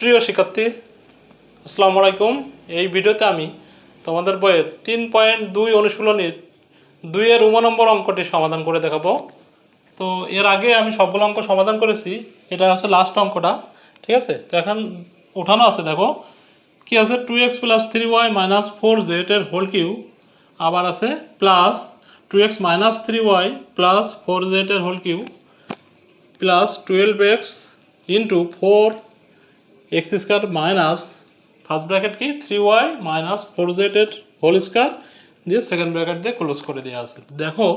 প্রিয় শিক্ষার্থী, আসসালামু আলাইকুম। এই ভিডিওতে আমি তোমাদের বইয়ের তিন পয়েন্ট দুই অনুশীলনীর দুইয়ের উম নম্বর অঙ্কটি সমাধান করে দেখাবো। তো এর আগে আমি সবগুলো অঙ্ক সমাধান করেছি, এটা হচ্ছে লাস্ট অঙ্কটা, ঠিক আছে? তো এখন উঠানো আছে, দেখো। কি আছে? Two x plus three y minus four z এর হোল কিউ আবার আছে plus two x minus three y plus four z এর whole cube plus twelve x into four x square minus first bracket কি? Three y minus four z এর whole square দিয়ে second bracket দিয়ে close করে দেওয়া আছে। দেখো,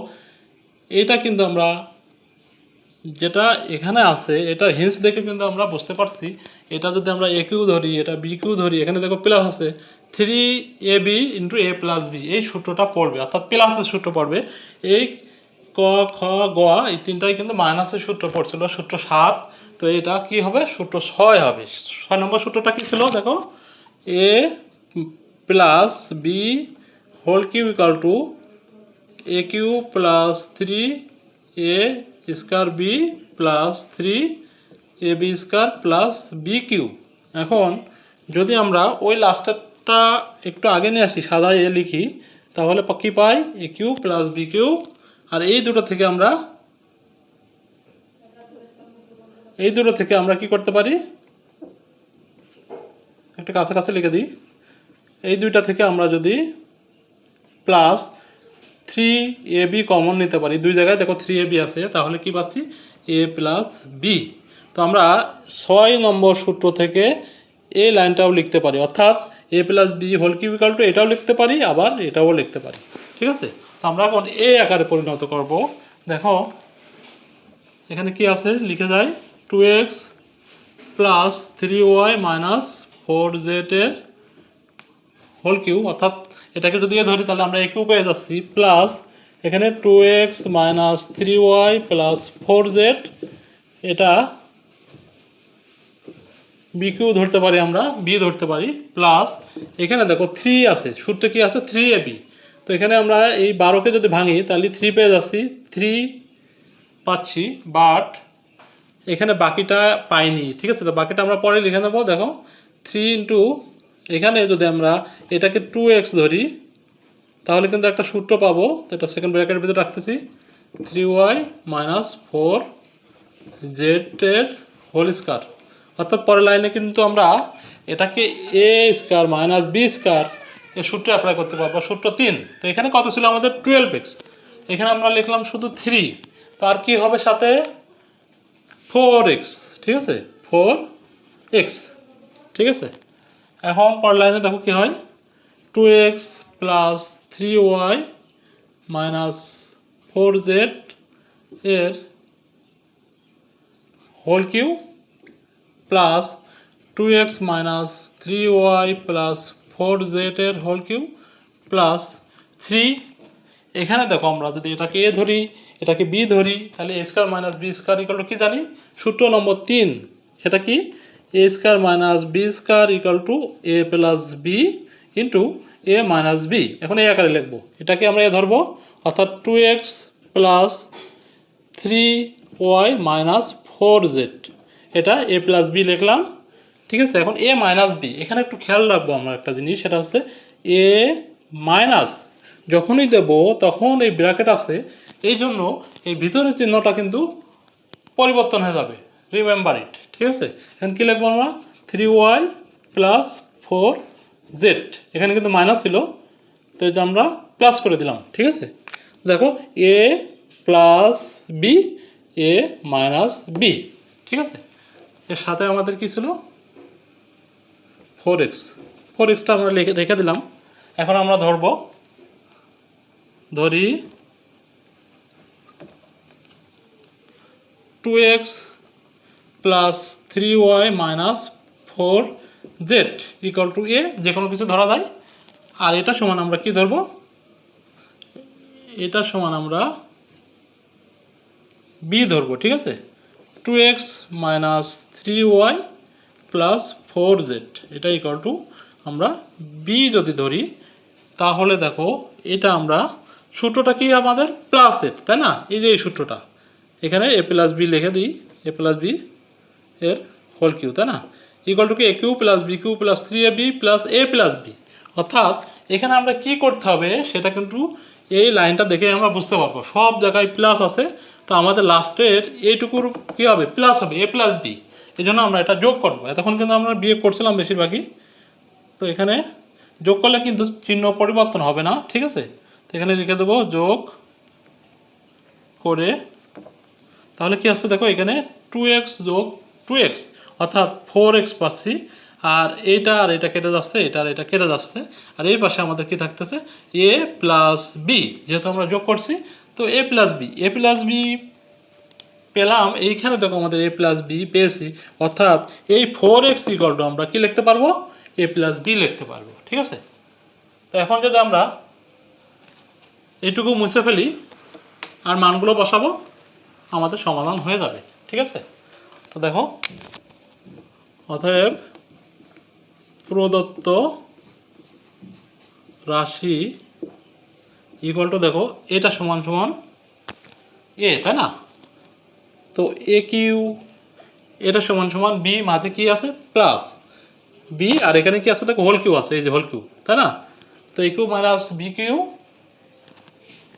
এটা কিন্তু আমরা যেটা এখানে আছে এটা হিন্স দেখে কিন্তু আমরা বুঝতে পারছি। এটা যদি আমরা এ কিউ ধরি, এটা বি কিউ ধরি, এখানে দেখো প্লাস আছে। Three a b into a plus b এই সূত্রটা পড়বে। অর্থাৎ প্লাসের সূত্র পড়বে। এই ক, খ, গ, এই তিনটাই কিন্তু মাইনাসের সূত্র পড়ছিল, সূত্র সাত। তো এটা কি হবে? সূত্র ছয় হবে। ছয় নম্বর সূত্রটা কি ছিল? দেখো। A plus b whole cube equal to a cube plus three a square b plus three a b square plus b cube এখন যদি আমরা ওই লাস্টেরটা একটু আগে নিয়ে আসি, সাদা এ লিখি, তাহলে কি পাই? A cube plus b cube আর এই দুটো থেকে আমরা এই দুটো থেকে আমরা কি করতে পারি? একটা কাছে কাছে লিখে দিই। এই দুইটা থেকে আমরা যদি plus three a b common নিতে পারি, দুই জায়গায় দেখো থ্রি এ বি আছে, তাহলে কি পাচ্ছি? এ প্লাস বি তো আমরা ছয় নম্বর সূত্র থেকে এই লাইনটাও লিখতে পারি, অর্থাৎ a plus b whole cube equal to এটাও লিখতে পারি, আবার এটাও লিখতে পারি, ঠিক আছে? তো আমরা এখন এ আকারে পরিণত করব। দেখো, এখানে কি আছে? লিখে যায় two x plus three y minus four z এর হোল কিউ অর্থাৎ এটাকে যদি ধরি, তাহলে আমরা এ কিউ পেয়ে যাচ্ছি প্লাস এখানে two x minus three y plus four z এটা বি কিউ ধরতে পারি আমরা বি ধরতে পারি প্লাস এখানে দেখো থ্রি আছে, সূত্রে কি আছে? থ্রি এ বি তো এখানে আমরা এই বারোকে যদি ভাঙি, তাহলে থ্রি পেয়ে যাচ্ছি থ্রি পাচ্ছি বাট এখানে বাকিটা পাইনি, ঠিক আছে? তো বাকিটা আমরা পরে লিখে নেব, দেখো। থ্রি ইন্টু এখানে যদি আমরা এটাকে টু এক্স ধরি, তাহলে কিন্তু একটা সূত্র পাবো। এটা সেকেন্ড ব্র্যাকেটের ভিতরে রাখতেছি। Three y minus four z এর হোল স্কোয়ার অর্থাৎ পরের লাইনে কিন্তু আমরা এটাকে a square minus b square এই সূত্রে অ্যাপ্লাই করতে পারব, সূত্র তিন। তো এখানে কত ছিল আমাদের টুয়েলভ এক্স এখানে আমরা লিখলাম শুধু থ্রি তো আর কি হবে সাথে? ফোর এক্স ঠিক আছে? ফোর এক্স ঠিক আছে? এখন পরের লাইনে দেখো কি হয়? Two x plus three y minus four z এর whole cube plus two x minus three y plus four z এর হোল কিউ প্লাস থ্রি এখানে দেখো আমরা যদি এটাকে এ ধরি, এটাকে বি ধরি, তাহলে a square minus b square equal to কী জানি? সূত্র নম্বর তিন। সেটা কি? A square minus b square equal to a plus b into a minus b এখন এই আকারে লিখব। এটাকে আমরা এ ধরবো, অর্থাৎ two x plus three y minus four z এটা এ প্লাস বি লিখলাম। ঠিক আছে? এখন এ মাইনাস বি এখানে একটু খেয়াল রাখব আমরা একটা জিনিস, সেটা হচ্ছে এ মাইনাস যখনই দেব, তখন এই ব্র্যাকেট আছে। এই জন্য এই ভিতরের চিহ্নটা কিন্তু পরিবর্তন হয়ে যাবে। রিমেম্বার ইট ঠিক আছে? এখন কী লিখব আমরা? Three y plus four z এখানে কিন্তু মাইনাস ছিল, তো এটা আমরা প্লাস করে দিলাম, ঠিক আছে? দেখো a plus b a minus b ঠিক আছে? এর সাথে আমাদের কি ছিল? ফোর এক্স ফোর এক্সটা আমরা রেখে দিলাম। এখন আমরা ধরবো ধরি two x plus three y minus four z equal to a যে কোনো কিছু ধরা যায়। আর এটা সমান আমরা কি ধরবো? এটা সমান আমরা বি ধরবো, ঠিক আছে? Two x minus three y plus four z এটা ইকাল টু আমরা বি যদি ধরি, তাহলে দেখো, এটা আমরা সূত্রটা কি আমাদের? প্লাসের তাই না? এই যে এই সূত্রটা। এখানে এ প্লাস বি লিখে দিই। এ প্লাস বি এর হোল কিউ তাই না? ইকুয়াল টু কি? A cube plus b cube plus three a b plus a plus b অর্থাৎ, এখানে আমরা কি করতে হবে? সেটা কিন্তু এই লাইনটা দেখে আমরা বুঝতে পারব। সব জায়গায় প্লাস আছে। তো আমাদের লাস্টের এইটুকুর কী হবে? প্লাস হবে এ প্লাস বি এই জন্য আমরা এটা যোগ করব। এতক্ষণ কিন্তু আমরা বিয়ে করছিলাম বেশিরভাগই। তো এখানে যোগ করলে কিন্তু চিহ্ন পরিবর্তন হবে না, ঠিক আছে? এখানে লিখে দেবো যোগ করে, তাহলে কি আসছে দেখো এখানে টু এক্স যোগ টু এক্স অর্থাৎ ফোর এক্স পাচ্ছি, আর এটা আর এটা কেটে যাচ্ছে, এটা আর এটা কেটে যাচ্ছে, আর এই পাশে আমাদের কি থাকতেছে? এ প্লাস বি যেহেতু আমরা যোগ করছি, তো a plus b a plus b পেলাম, এইখানে দেখো আমাদের এ প্লাস বি পেয়েছি, অর্থাৎ এই ফোর এক্স ইকল টু আমরা কি লিখতে পারব? এ প্লাস বি লিখতে পারব, ঠিক আছে? তো এখন যদি আমরা এইটুকু মুছে ফেলি আর মানগুলো বসাবো, আমাদের সমাধান হয়ে যাবে, ঠিক আছে? তো দেখো, অতএব প্রদত্ত রাশি ইকুয়াল টু দেখো, এটা সমান সমান এ তাই না? তো এ কিউ এটা সমান সমান বি মাঝে কি আছে? প্লাস বি আর এখানে কি আছে? দেখো হোল কিউ আছে, এই যে হোল কিউ তাই না? তো a cube minus b cube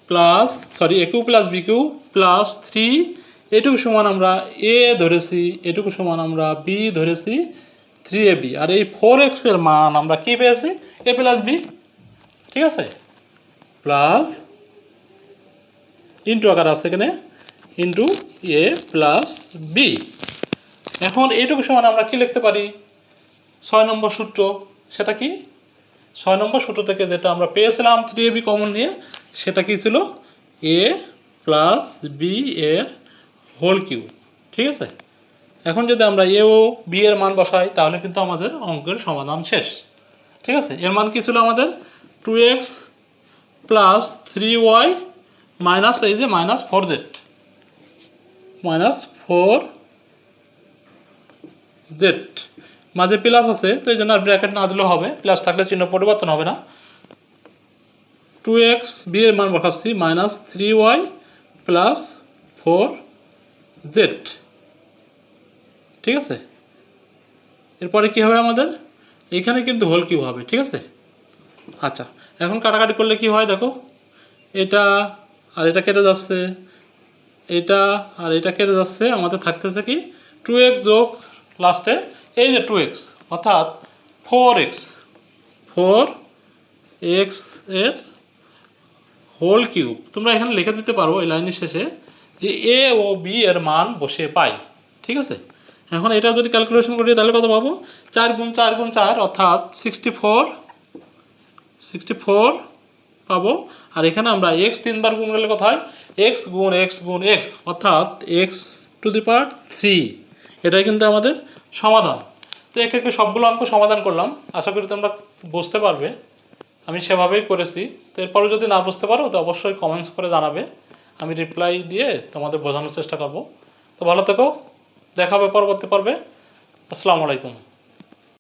plus sorry a cube plus b cube plus three এটুকু সমান আমরা এ ধরেছি, এটুকু সমান আমরা বি ধরেছি থ্রি এ বি আর এই ফোর এক্সের মান আমরা কি পেয়েছি? এ প্লাস বি ঠিক আছে? প্লাস ইন্টু আকার আছে এখানে ইন্টু এ প্লাস বি এখন এইটুকু সমান আমরা কি লিখতে পারি? ছয় নম্বর সূত্র, সেটা কি? ছয় নম্বর সূত্র থেকে যেটা আমরা পেয়েছিলাম থ্রি এ বি কমন নিয়ে সেটা কী ছিল? এ প্লাস বি এর হোল কিউ ঠিক আছে? এখন যদি আমরা এ ও বি এর মান বসাই, তাহলে কিন্তু আমাদের অঙ্কের সমাধান শেষ। ঠিক আছে? এর মান কি ছিল আমাদের? Two x plus three y minus এই যে minus four z minus four z মাঝে প্লাস আছে, তো এই জন্য আর ব্র্যাকেট না দিলেও হবে। প্লাস থাকলে চিহ্ন পরিবর্তন হবে না। টু এক্স বি এর মান বসাচ্ছি minus three y plus four z ঠিক আছে? এরপরে কি হবে আমাদের? এখানে কিন্তু হোল কিউ হবে, ঠিক আছে? আচ্ছা এখন কাটাকাটি করলে কি হয় দেখো? এটা আর এটা কেটে যাচ্ছে। এটা আর এটা কেটে যাচ্ছে, আমাদের থাকতেছে কি? টু এক্স যোগ লাস্টে এই যে টু এক্স অর্থাৎ ফোর এক্স ফোর এক্সের হোল কিউব তোমরা এখানে লিখে দিতে পারো এই লাইনের শেষে যে এ ও বি এর মান বসে পাই, ঠিক আছে? এখন এটা যদি ক্যালকুলেশন করি, তাহলে কত পাবো? চার গুণ চার গুণ চার, অর্থাৎ সিক্সটি ফোর সিক্সটি ফোর পাবো। আর এখানে আমরা এক্স তিনবার গুণ করলে কত হয়? এক্স গুণ এক্স গুণ এক্স অর্থাৎ x to the power three এটাই কিন্তু আমাদের সমাধান। তো একে একে সবগুলো অঙ্ক সমাধান করলাম। আশা করি তোমরা বুঝতে পারবে। আমি সেভাবেই করেছি। তো এরপরে যদি না বুঝতে পারো, তো অবশ্যই কমেন্টস করে জানাবে। আমি রিপ্লাই দিয়ে তোমাদের বোঝানোর চেষ্টা করব। তো ভালো থেকো, দেখা হবে পরবর্তী পর্বে। আসসালামু আলাইকুম।